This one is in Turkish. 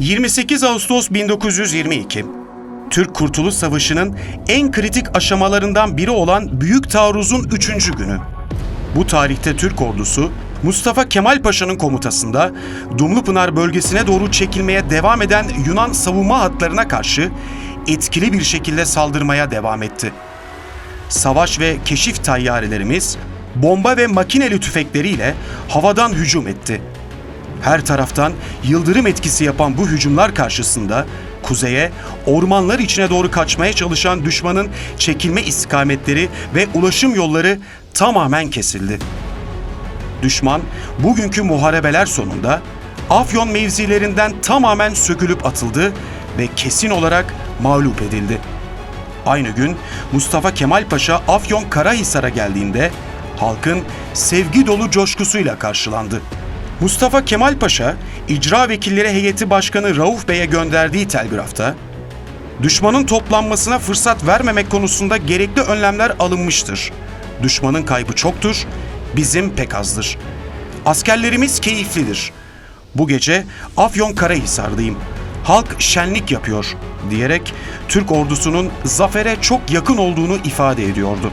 28 Ağustos 1922 Türk Kurtuluş Savaşı'nın en kritik aşamalarından biri olan Büyük Taarruz'un 3. günü. Bu tarihte Türk ordusu Mustafa Kemal Paşa'nın komutasında Dumlupınar bölgesine doğru çekilmeye devam eden Yunan savunma hatlarına karşı etkili bir şekilde saldırmaya devam etti. Savaş ve keşif tayyarelerimiz bomba ve makineli tüfekleriyle havadan hücum etti. Her taraftan yıldırım etkisi yapan bu hücumlar karşısında kuzeye, ormanlar içine doğru kaçmaya çalışan düşmanın çekilme istikametleri ve ulaşım yolları tamamen kesildi. Düşman bugünkü muharebeler sonunda Afyon mevzilerinden tamamen sökülüp atıldı ve kesin olarak mağlup edildi. Aynı gün Mustafa Kemal Paşa Afyon Karahisar'a geldiğinde halkın sevgi dolu coşkusuyla karşılandı. Mustafa Kemal Paşa, icra vekilleri heyeti başkanı Rauf Bey'e gönderdiği telgrafta, düşmanın toplanmasına fırsat vermemek konusunda gerekli önlemler alınmıştır. Düşmanın kaybı çoktur, bizim pek azdır. Askerlerimiz keyiflidir. Bu gece Afyon Karahisar'dayım. Halk şenlik yapıyor diyerek Türk ordusunun zafere çok yakın olduğunu ifade ediyordu.